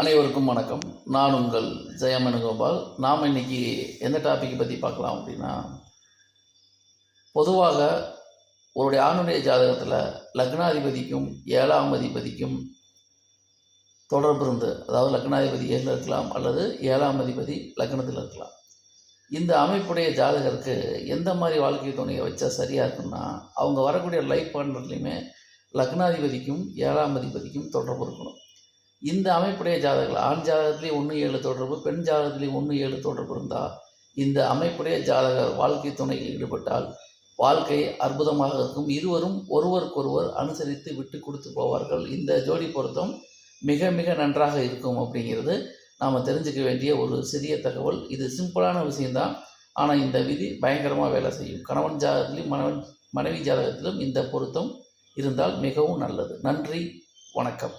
அனைவருக்கும் வணக்கம். நான் உங்கள் ஜெயமனுகோபால் நாம் இன்னைக்கு எந்த டாபிக் பற்றி பார்க்கலாம் அப்படின்னா பொதுவாக ஒருடைய ஆணுடைய ஜாதகத்தில் லக்னாதிபதிக்கும் ஏழாம் அதிபதிக்கும் தொடர்பு இருந்து அதாவது லக்னாதிபதி ஏழில் இருக்கலாம் அல்லது ஏழாம் அதிபதி லக்னத்தில் இருக்கலாம். இந்த அமைப்புடைய ஜாதகருக்கு எந்த மாதிரி வாழ்க்கை துணையை வச்சா சரியாக இருக்குன்னா அவங்க வரக்கூடிய லைஃப் பார்ட்னர்லையுமே லக்னாதிபதிக்கும் ஏழாம் அதிபதிக்கும் தொடர்பு இருக்கணும். இந்த அமைப்புடைய ஜாதகங்கள் ஆண் ஜாதகத்திலேயே ஒன்று ஏழு தொடர்பு பெண் ஜாதகத்திலேயே ஒன்று ஏழு தொடர்பு இருந்தால் இந்த அமைப்புடைய ஜாதகர் வாழ்க்கை துணையில் ஈடுபட்டால் வாழ்க்கை அற்புதமாக இருக்கும். இருவரும் ஒருவருக்கொருவர் அனுசரித்து விட்டு கொடுத்து போவார்கள். இந்த ஜோடி பொருத்தம் மிக மிக நன்றாக இருக்கும் அப்படிங்கிறது நாம் தெரிஞ்சுக்க வேண்டிய ஒரு சிறிய தகவல். இது சிம்பிளான விஷயம்தான். ஆனால் இந்த விதி பயங்கரமாக வேலை செய்யும். கணவன் ஜாதகத்திலும் மனவன் மனைவி ஜாதகத்திலும் இந்த பொருத்தம் இருந்தால் மிகவும் நல்லது. நன்றி வணக்கம்.